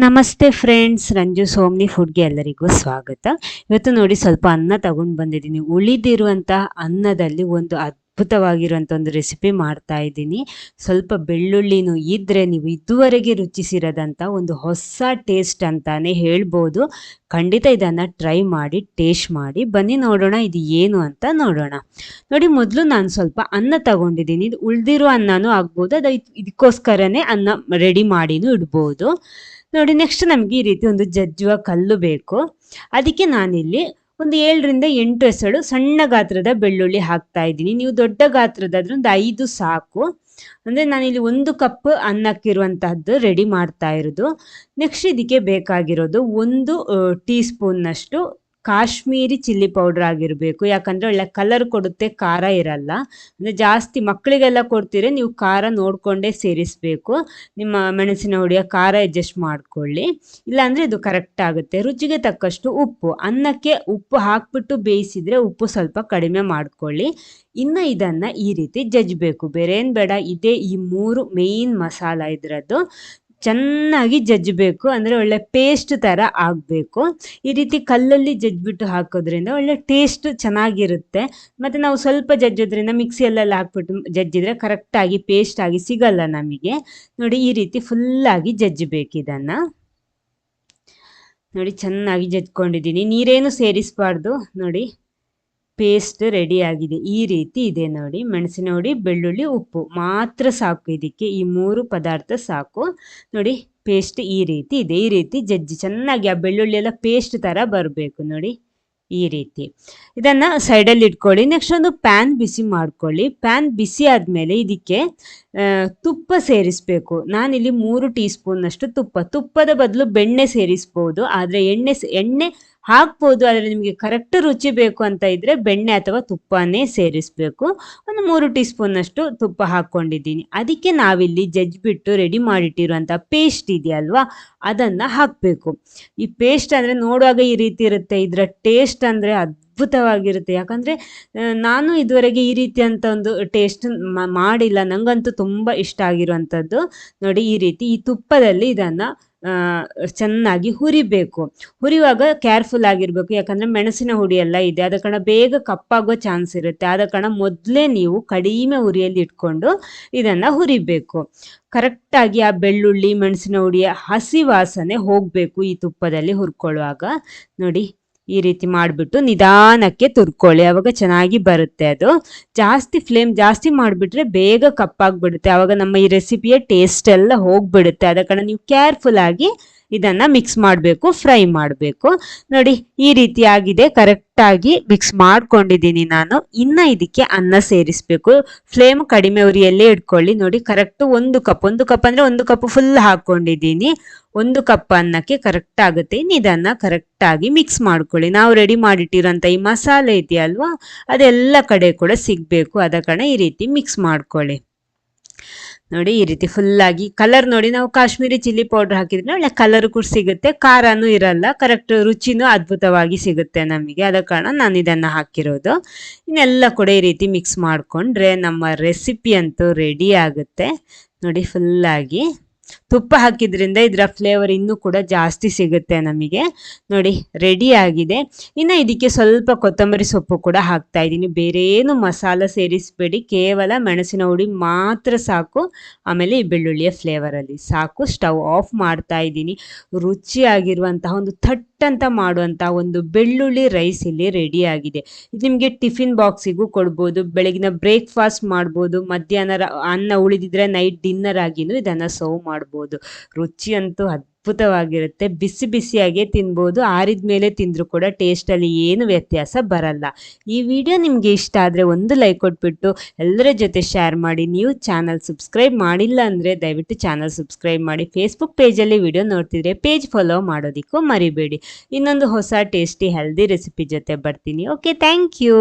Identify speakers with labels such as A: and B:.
A: ನಮಸ್ತೆ ಫ್ರೆಂಡ್ಸ್, ರಂಜು ಸೋಮ್ನಿ ಫುಡ್ಗೆ ಎಲ್ಲರಿಗೂ ಸ್ವಾಗತ. ಇವತ್ತು ನೋಡಿ ಸ್ವಲ್ಪ ಅನ್ನ ತಗೊಂಡು ಬಂದಿದ್ದೀನಿ. ಉಳಿದಿರುವಂತಹ ಅನ್ನದಲ್ಲಿ ಒಂದು ಅದ್ಭುತವಾಗಿರುವಂಥ ಒಂದು ರೆಸಿಪಿ ಮಾಡ್ತಾ ಇದ್ದೀನಿ. ಸ್ವಲ್ಪ ಬೆಳ್ಳುಳ್ಳಿನೂ ಇದ್ದರೆ ನೀವು ಇದುವರೆಗೆ ರುಚಿಸಿರೋದಂಥ ಒಂದು ಹೊಸ ಟೇಸ್ಟ್ ಅಂತಾನೆ ಹೇಳ್ಬೋದು. ಖಂಡಿತ ಇದನ್ನು ಟ್ರೈ ಮಾಡಿ, ಟೇಸ್ಟ್ ಮಾಡಿ, ಬನ್ನಿ ನೋಡೋಣ ಇದು ಏನು ಅಂತ ನೋಡೋಣ. ನೋಡಿ, ಮೊದಲು ನಾನು ಸ್ವಲ್ಪ ಅನ್ನ ತಗೊಂಡಿದ್ದೀನಿ. ಇದು ಉಳಿದಿರೋ ಅನ್ನನೂ ಆಗ್ಬೋದು, ಅದು ಇದಕ್ಕೋಸ್ಕರನೇ ಅನ್ನ ರೆಡಿ ಮಾಡಿನೂ ಇಡ್ಬೋದು. ನೋಡಿ ನೆಕ್ಸ್ಟ್ ನಮಗೆ ಈ ರೀತಿ ಒಂದು ಜಜ್ಜುವ ಕಲ್ಲು ಬೇಕು. ಅದಕ್ಕೆ ನಾನಿಲ್ಲಿ ಒಂದು ಏಳರಿಂದ ಎಂಟು ಹೆಸಳು ಸಣ್ಣ ಗಾತ್ರದ ಬೆಳ್ಳುಳ್ಳಿ ಹಾಕ್ತಾ ಇದ್ದೀನಿ. ನೀವು ದೊಡ್ಡ ಗಾತ್ರದಾದ್ರೆ ಒಂದು ಐದು ಸಾಕು. ಅಂದರೆ ನಾನಿಲ್ಲಿ ಒಂದು ಕಪ್ ಅನ್ನಕ್ಕಿರುವಂತಹದ್ದು ರೆಡಿ ಮಾಡ್ತಾ ಇರೋದು. ನೆಕ್ಸ್ಟ್ ಇದಕ್ಕೆ ಬೇಕಾಗಿರೋದು ಒಂದು ಟೀ ಸ್ಪೂನ್ನಷ್ಟು ಕಾಶ್ಮೀರಿ ಚಿಲ್ಲಿ ಪೌಡರ್ ಆಗಿರಬೇಕು. ಯಾಕಂದರೆ ಒಳ್ಳೆ ಕಲರ್ ಕೊಡುತ್ತೆ, ಖಾರ ಇರಲ್ಲ. ಅಂದರೆ ಜಾಸ್ತಿ ಮಕ್ಕಳಿಗೆಲ್ಲ ಕೊಡ್ತೀರಿ, ನೀವು ಖಾರ ನೋಡಿಕೊಂಡೇ ಸೇರಿಸಬೇಕು. ನಿಮ್ಮ ಮೆಣಸಿನ ಹುಡಿಯ ಖಾರ ಅಡ್ಜಸ್ಟ್ ಮಾಡ್ಕೊಳ್ಳಿ. ಇಲ್ಲಾಂದರೆ ಇದು ಕರೆಕ್ಟ್ ಆಗುತ್ತೆ. ರುಚಿಗೆ ತಕ್ಕಷ್ಟು ಉಪ್ಪು. ಅನ್ನಕ್ಕೆ ಉಪ್ಪು ಹಾಕ್ಬಿಟ್ಟು ಬೇಯಿಸಿದರೆ ಉಪ್ಪು ಸ್ವಲ್ಪ ಕಡಿಮೆ ಮಾಡ್ಕೊಳ್ಳಿ. ಇನ್ನು ಇದನ್ನು ಈ ರೀತಿ ಜಜ್ಜಬೇಕು. ಬೇರೆ ಏನು ಬೇಡ. ಇದೇ ಈ ಮೂರು ಮೇಯ್ನ್ ಮಸಾಲ ಇದರದ್ದು. ಚೆನ್ನಾಗಿ ಜಜ್ಜಬೇಕು ಅಂದರೆ ಒಳ್ಳೆ ಪೇಸ್ಟ್ ಥರ ಆಗಬೇಕು. ಈ ರೀತಿ ಕಲ್ಲಲ್ಲಿ ಜಜ್ಜಿಬಿಟ್ಟು ಹಾಕೋದ್ರಿಂದ ಒಳ್ಳೆ ಟೇಸ್ಟ್ ಚೆನ್ನಾಗಿರುತ್ತೆ. ಮತ್ತು ನಾವು ಸ್ವಲ್ಪ ಜಜ್ಜೋದ್ರಿಂದ ಮಿಕ್ಸಿಯಲ್ಲೆಲ್ಲ ಹಾಕ್ಬಿಟ್ಟು ಜಜ್ಜಿದ್ರೆ ಕರೆಕ್ಟಾಗಿ ಪೇಸ್ಟ್ ಆಗಿ ಸಿಗಲ್ಲ ನಮಗೆ. ನೋಡಿ, ಈ ರೀತಿ ಫುಲ್ಲಾಗಿ ಜಜ್ಜಬೇಕು ಇದನ್ನು. ನೋಡಿ, ಚೆನ್ನಾಗಿ ಜಜ್ಕೊಂಡಿದ್ದೀನಿ ನೀರೇನು ಸೇರಿಸಬಾರ್ದು? ನೋಡಿ. ಪೇಸ್ಟ್ ರೆಡಿ ಆಗಿದೆ. ಈ ರೀತಿ ಇದೆ ನೋಡಿ. ಮೆಣಸಿನ ಹುಡಿ ಬೆಳ್ಳುಳ್ಳಿ, ಉಪ್ಪು. ಮಾತ್ರ ಸಾಕು ಇದಕ್ಕೆ. ಈ ಮೂರು ಪದಾರ್ಥ ಸಾಕು. ನೋಡಿ ಪೇಸ್ಟ್ ಈ ರೀತಿ ಇದೆ. ಈ ರೀತಿ ಜಜ್ಜಿ. ಚೆನ್ನಾಗಿ ಆ ಬೆಳ್ಳುಳ್ಳಿ ಎಲ್ಲ ಪೇಸ್ಟ್ ಥರ ಬರಬೇಕು ನೋಡಿ. ಈ ರೀತಿ. ಇದನ್ನು ಸೈಡಲ್ಲಿ ಇಟ್ಕೊಳ್ಳಿ. ನೆಕ್ಸ್ಟ್ ಒಂದು ಪ್ಯಾನ್ ಬಿಸಿ ಮಾಡ್ಕೊಳ್ಳಿ. ಪ್ಯಾನ್ ಬಿಸಿ ಆದಮೇಲೆ ಇದಕ್ಕೆ ತುಪ್ಪ ಸೇರಿಸಬೇಕು. ನಾನಿಲ್ಲಿ ಮೂರು ಟೀ ಸ್ಪೂನ್ನಷ್ಟು ತುಪ್ಪ. ತುಪ್ಪದ ಬದಲು ಬೆಣ್ಣೆ ಸೇರಿಸ್ಬೋದು. ಆದರೆ ಎಣ್ಣೆ ಎಣ್ಣೆ ಹಾಕ್ಬೋದು, ಆದರೆ ನಿಮಗೆ ಕರೆಕ್ಟ್ ರುಚಿ ಬೇಕು ಅಂತ ಇದ್ದರೆ ಬೆಣ್ಣೆ ಅಥವಾ ತುಪ್ಪನೇ ಸೇರಿಸಬೇಕು. ಒಂದು ಮೂರು ಟೀ ಸ್ಪೂನಷ್ಟು ತುಪ್ಪ ಹಾಕ್ಕೊಂಡಿದ್ದೀನಿ. ಅದಕ್ಕೆ ನಾವಿಲ್ಲಿ ಜಜ್ಜಿಬಿಟ್ಟು ರೆಡಿ ಮಾಡಿಟ್ಟಿರುವಂಥ ಪೇಸ್ಟ್ ಇದೆಯಲ್ವಾ, ಅದನ್ನು ಹಾಕಬೇಕು. ಈ ಪೇಸ್ಟ್ ಅಂದರೆ ನೋಡುವಾಗ ಈ ರೀತಿ ಇರುತ್ತೆ, ಇದರ ಟೇಸ್ಟ್ ಅಂದರೆ ಅದ್ಭುತವಾಗಿರುತ್ತೆ. ಯಾಕಂದರೆ ನಾನು ಇದುವರೆಗೆ ಈ ರೀತಿಯಂಥ ಒಂದು ಟೇಸ್ಟ್ ಮಾಡಿಲ್ಲ. ನನಗಂತೂ ತುಂಬ ಇಷ್ಟ ಆಗಿರುವಂಥದ್ದು. ನೋಡಿ, ಈ ರೀತಿ ಈ ತುಪ್ಪದಲ್ಲಿ ಇದನ್ನು ಚೆನ್ನಾಗಿ ಹುರಿಬೇಕು. ಹುರಿಯುವಾಗ ಕೇರ್ಫುಲ್ ಆಗಿರಬೇಕು. ಯಾಕಂದರೆ ಮೆಣಸಿನ ಹುಡಿ ಎಲ್ಲ ಇದೆ. ಆದ ಕಾರಣ ಬೇಗ ಕಪ್ಪಾಗೋ ಚಾನ್ಸ್ ಇರುತ್ತೆ. ಆದ ಕಾರಣ ಮೊದಲೇ ನೀವು ಕಡಿಮೆ ಉರಿಯಲ್ಲಿ ಇಟ್ಕೊಂಡು ಇದನ್ನು ಹುರಿಬೇಕು. ಕರೆಕ್ಟಾಗಿ ಆ ಬೆಳ್ಳುಳ್ಳಿ, ಮೆಣಸಿನ ಹುಡಿಯ ಹಸಿ ವಾಸನೆ ಹೋಗಬೇಕು ಈ ತುಪ್ಪದಲ್ಲಿ ಹುರ್ಕೊಳ್ಳುವಾಗ. ನೋಡಿ ಈ ರೀತಿ ಮಾಡಿಬಿಟ್ಟು ನಿಧಾನಕ್ಕೆ ತುರ್ಕೊಳ್ಳಿ. ಅವಾಗ ಚೆನ್ನಾಗಿ ಬರುತ್ತೆ ಅದು. ಜಾಸ್ತಿ ಫ್ಲೇಮ್ ಜಾಸ್ತಿ ಮಾಡಿಬಿಟ್ರೆ ಬೇಗ ಕಪ್ಪಾಗ್ಬಿಡುತ್ತೆ. ಅವಾಗ ನಮ್ಮ ಈ ರೆಸಿಪಿಯ ಟೇಸ್ಟ್ ಎಲ್ಲ ಹೋಗ್ಬಿಡುತ್ತೆ. ಅದ ಕಾರಣ ನೀವು ಕೇರ್ಫುಲ್ ಆಗಿ ಇದನ್ನು ಮಿಕ್ಸ್ ಮಾಡಬೇಕು ಫ್ರೈ ಮಾಡಬೇಕು. ನೋಡಿ, ಈ ರೀತಿಯಾಗಿದೆ ಕರೆಕ್ಟಾಗಿ ಮಿಕ್ಸ್ ಮಾಡ್ಕೊಂಡಿದ್ದೀನಿ ನಾನು. ಇನ್ನು ಇದಕ್ಕೆ ಅನ್ನ ಸೇರಿಸಬೇಕು. ಫ್ಲೇಮ್ ಕಡಿಮೆ ಉರಿಯಲ್ಲೇ ಇಟ್ಕೊಳ್ಳಿ. ನೋಡಿ ಕರೆಕ್ಟು ಒಂದು ಕಪ್ ಒಂದು ಕಪ್ ಅಂದರೆ ಒಂದು ಕಪ್ ಫುಲ್ ಹಾಕ್ಕೊಂಡಿದ್ದೀನಿ ಒಂದು ಕಪ್ ಅನ್ನಕ್ಕೆ ಕರೆಕ್ಟ್ ಆಗುತ್ತೆ. ಇದನ್ನು ಕರೆಕ್ಟಾಗಿ ಮಿಕ್ಸ್ ಮಾಡ್ಕೊಳ್ಳಿ. ನಾವು ರೆಡಿ ಮಾಡಿಟ್ಟಿರೋಂಥ ಈ ಮಸಾಲೆ ಇದೆಯಲ್ವಾ, ಅದೆಲ್ಲ ಕಡೆ ಕೂಡ ಸಿಗಬೇಕು. ಅದ ಕಾರಣ ಈ ರೀತಿ ಮಿಕ್ಸ್ ಮಾಡ್ಕೊಳ್ಳಿ. ನೋಡಿ, ಈ ರೀತಿ ಫುಲ್ಲಾಗಿ ಕಲರ್ ನೋಡಿ, ನಾವು ಕಾಶ್ಮೀರಿ ಚಿಲ್ಲಿ ಪೌಡರ್ ಹಾಕಿದ್ರೆ ಒಳ್ಳೆ ಕಲರ್ ಕೂಡ ಸಿಗುತ್ತೆ. ಖಾರನೂ ಇರಲ್ಲ ಕರೆಕ್ಟ್ ರುಚಿನೂ ಅದ್ಭುತವಾಗಿ ಸಿಗುತ್ತೆ ನಮಗೆ. ಅದ ಕಾರಣ ನಾನು ಇದನ್ನು ಹಾಕಿರೋದು. ಇನ್ನೆಲ್ಲ ಕೂಡ ಈ ರೀತಿ ಮಿಕ್ಸ್ ಮಾಡಿಕೊಂಡ್ರೆ ನಮ್ಮ ರೆಸಿಪಿ ಅಂತೂ ರೆಡಿ ಆಗುತ್ತೆ. ನೋಡಿ ಫುಲ್ಲಾಗಿ ತುಪ್ಪ ಹಾಕಿದ್ರಿಂದ ಇದರ ಫ್ಲೇವರ್ ಇನ್ನೂ ಕೂಡ ಜಾಸ್ತಿ ಸಿಗುತ್ತೆ ನಮಗೆ. ನೋಡಿ ರೆಡಿ ಆಗಿದೆ. ಇನ್ನು ಇದಕ್ಕೆ ಸ್ವಲ್ಪ ಕೊತ್ತಂಬರಿ ಸೊಪ್ಪು ಕೂಡ ಹಾಕ್ತಾ ಇದ್ದೀನಿ. ಬೇರೆ ಏನು ಮಸಾಲ ಸೇರಿಸಬೇಡಿ. ಕೇವಲ ಮೆಣಸಿನ ಹುಡಿ ಮಾತ್ರ ಸಾಕು. ಆಮೇಲೆ ಈ ಬೆಳ್ಳುಳ್ಳಿಯ ಫ್ಲೇವರಲ್ಲಿ ಸಾಕು. ಸ್ಟವ್ ಆಫ್ ಮಾಡ್ತಾ ಇದ್ದೀನಿ. ರುಚಿಯಾಗಿರುವಂತಹ ಒಂದು ಥಟ್ ಅಂತ ಮಾಡುವಂತಹ ಒಂದು ಬೆಳ್ಳುಳ್ಳಿ ರೈಸ್ ಇಲ್ಲಿ ರೆಡಿ ಆಗಿದೆ. ಇದು ನಿಮಗೆ ಟಿಫಿನ್ ಬಾಕ್ಸಿಗೂ ಕೊಡ್ಬೋದು. ಬೆಳಗಿನ ಬ್ರೇಕ್ಫಾಸ್ಟ್ ಮಾಡ್ಬೋದು. ಮಧ್ಯಾಹ್ನ ಅನ್ನ ಉಳಿದಿದ್ರೆ ನೈಟ್ ಡಿನ್ನರ್ ಆಗಿನೂ ಇದನ್ನು ಸರ್ವ್ ಮಾಡ್ಬೋದು. ರುಚಿ ಅಂತೂ ಅದ್ಭುತವಾಗಿರುತ್ತೆ. ಬಿಸಿ ಬಿಸಿಯಾಗೇ ತಿನ್ಬೋದು. ಆರಿದ ಮೇಲೆ ತಿಂದರೂ ಕೂಡ ಟೇಸ್ಟಲ್ಲಿ ಏನು ವ್ಯತ್ಯಾಸ ಬರಲ್ಲ. ಈ ವಿಡಿಯೋ ನಿಮಗೆ ಇಷ್ಟ ಆದರೆ ಒಂದು ಲೈಕ್ ಕೊಟ್ಬಿಟ್ಟು ಎಲ್ಲರ ಜೊತೆ ಶೇರ್ ಮಾಡಿ. ನೀವು ಚಾನಲ್ ಸಬ್ಸ್ಕ್ರೈಬ್ ಮಾಡಿಲ್ಲ ಅಂದರೆ ದಯವಿಟ್ಟು ಚಾನಲ್ ಸಬ್ಸ್ಕ್ರೈಬ್ ಮಾಡಿ. ಫೇಸ್ಬುಕ್ ಪೇಜಲ್ಲಿ ವಿಡಿಯೋ ನೋಡ್ತಿದ್ರೆ ಪೇಜ್ ಫಾಲೋ ಮಾಡೋದಕ್ಕೂ ಮರಿಬೇಡಿ. ಇನ್ನೊಂದು ಹೊಸ ಟೇಸ್ಟಿ, ಹೆಲ್ದಿ ರೆಸಿಪಿ ಜೊತೆ ಬರ್ತೀನಿ. Okay thank you